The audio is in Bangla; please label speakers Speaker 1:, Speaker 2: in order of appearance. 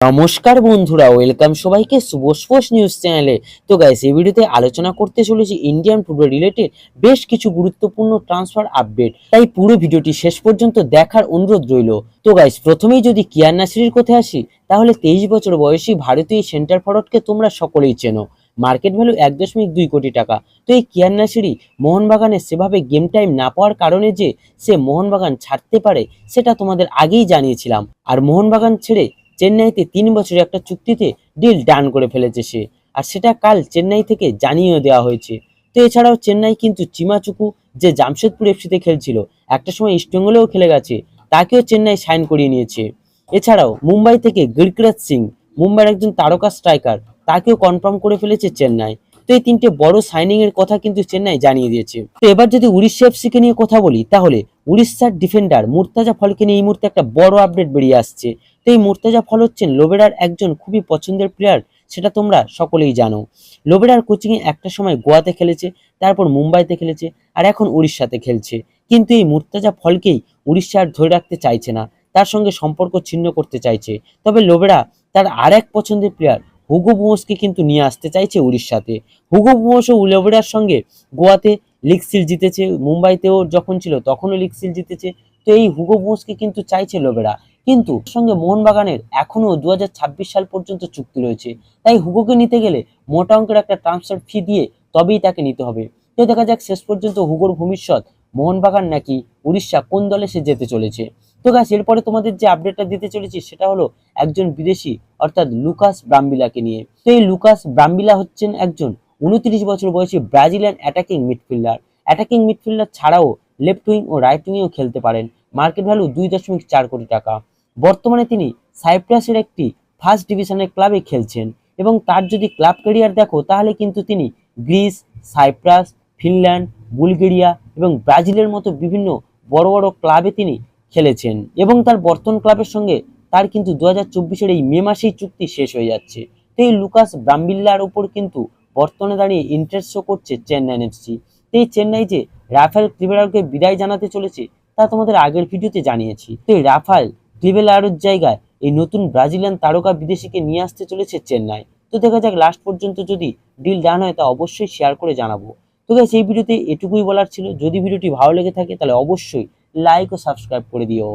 Speaker 1: নমস্কার বন্ধুরা ওয়েলকাম সবাইকে শুভ স্পোর্টস নিউজ চ্যানেলে তো গাইস এই ভিডিওতে আলোচনা করতে চলেছি ইন্ডিয়ান ফুটবল রিলেটেড বেশ কিছু গুরুত্বপূর্ণ ট্রান্সফার আপডেট তাই পুরো ভিডিওটি শেষ পর্যন্ত দেখার অনুরোধ রইল। তো গাইস প্রথমেই যদি কিয়ার নাসিরির কথায় আসি, তাহলে তেইশ বছর বয়সী ভারতীয় সেন্টার ফরওয়ার্ডকে তোমরা সকলেই চেনো। মার্কেট ভ্যালু এক দশমিক দুই কোটি টাকা। তো এই কিয়ার নাসিরি মোহনবাগানে সেভাবে গেম টাইম না পাওয়ার কারণে যে সে মোহনবাগান ছাড়তে পারে, সেটা তোমাদের আগেই জানিয়েছিলাম। আর মোহনবাগান ছেড়ে চেন্নাইতে তিন বছরের একটা চুক্তিতে ডিল ডান করে ফেলেছে সে। আর সেটা কাল চেন্নাই থেকে জানিয়েও দেওয়া হয়েছে। তো এছাড়াও চেন্নাই কিন্তু চিমাচুকু যে জামশেদপুর এফসিতে খেলছিল, একটা সময় ইস্টবেঙ্গলেও খেলে গেছে, তাকেও চেন্নাই সাইন করিয়ে নিয়েছে। এছাড়াও মুম্বাই থেকে গিরকরাজ সিং, মুম্বাইয়ের একজন তারকা স্ট্রাইকার তাকেও কনফার্ম করে ফেলেছে চেন্নাই। তো এই তিনটে বড় সাইনিং এর কথা কিন্তু চেন্নাই জানিয়ে দিয়েছে। তো এবার যদি উড়িষ্যা এফসি কে নিয়ে কথা বলি, তাহলে উড়িষ্যার ডিফেন্ডার মুর্তাজা ফলকে নিয়ে এই মুহূর্তে একটা বড় আপডেট বেরিয়ে আসছে। তো এই মুর্তাজা ফল হচ্ছেন লোবেরার একজন খুবই পছন্দের প্লেয়ার সেটা তোমরা সকলেই জানো। লোবেরার কোচিংয়ে একটা সময় গোয়াতে খেলেছে, তারপর মুম্বাইতে খেলেছে, আর এখন উড়িষ্যাতে খেলছে। কিন্তু এই মুর্তাজা ফলকেই উড়িষ্যা আর ধরে রাখতে চাইছে না, তার সঙ্গে সম্পর্ক ছিন্ন করতে চাইছে। তবে লোবেরা তার আর এক পছন্দের প্লেয়ার হুগো বুমোসকে কিন্তু নিয়ে আসতে চাইছে উড়িষ্যাতে। হুগো বুমোসও লোবেরার সঙ্গে গোয়াতে লিগ সিল জিতেছে। মুম্বাইতেও যখন ছিল তখনও লিগ সিল জিতেছে। তো এই হুগো বুমোসকে কিন্তু চাইছে লোবেরা কিন্তু সঙ্গে মোহনবাগানের এখনও দু সাল পর্যন্ত চুক্তি রয়েছে। তাই হুগোকে নিতে গেলে মোটা অঙ্কের একটা ট্রান্সফার ফি দিয়ে তবেই তাকে নিতে হবে। তো দেখা যাক শেষ পর্যন্ত হুগোর ভবিষ্যৎ মোহনবাগান নাকি উড়িষ্যা কোন দলে সে যেতে চলেছে? তো গাছ এরপরে তোমাদের যে আপডেটটা দিতে চলেছি সেটা হলো একজন বিদেশি, অর্থাৎ লুকাস ব্রাম্বিলাকে নিয়ে। তো এই লুকাস ব্রাম্বিলা হচ্ছেন একজন উনত্রিশ বছর বয়সী Brazilian attacking midfielder attacking midfielder ছাড়াও লেফট উইং ও রাইট উইংও খেলতে পারেন। মার্কেট ভ্যালু দুই দশমিক চার কোটি টাকা। বর্তমানে তিনি সাইপ্রাসের একটি ফার্স্ট ডিভিশনের ক্লাবে খেলছেন। এবং তার যদি ক্লাব ক্যারিয়ার দেখো, তাহলে কিন্তু তিনি গ্রিস, সাইপ্রাস, ফিনল্যান্ড, বুলগেরিয়া এবং ব্রাজিলের মতো বিভিন্ন বড় বড় ক্লাবে তিনি খেলেছেন। এবং তার বর্তমান ক্লাবের সঙ্গে তার কিন্তু দু হাজার চব্বিশের এই মে মাসেই চুক্তি শেষ হয়ে যাচ্ছে। তো এই লুকাস ব্রাম্বিল্লার উপর কিন্তু বর্তমানে দাঁড়িয়ে ইন্টারেস্ট শো করছে চেন্নাই এফসি তো এই চেন্নাই যে রাফেল ক্লিভেলারকে বিদায় জানাতে চলেছে, তা তোমাদের আগের ভিডিওতে জানিয়েছি। তো এই রাফাল ক্লিভেলারের জায়গায় এই নতুন ব্রাজিলিয়ান তারকা বিদেশিকে নিয়ে আসতে চলেছে চেন্নাই। তো দেখা যাক লাস্ট পর্যন্ত যদি ডিল ডান হয়, তা অবশ্যই শেয়ার করে জানাব। তো গাইস এই ভিডিওতে এটুকুই বলার ছিল। যদি ভিডিওটি ভালো লেগে থাকে, তাহলে অবশ্যই লাইক ও সাবস্ক্রাইব করে দিও।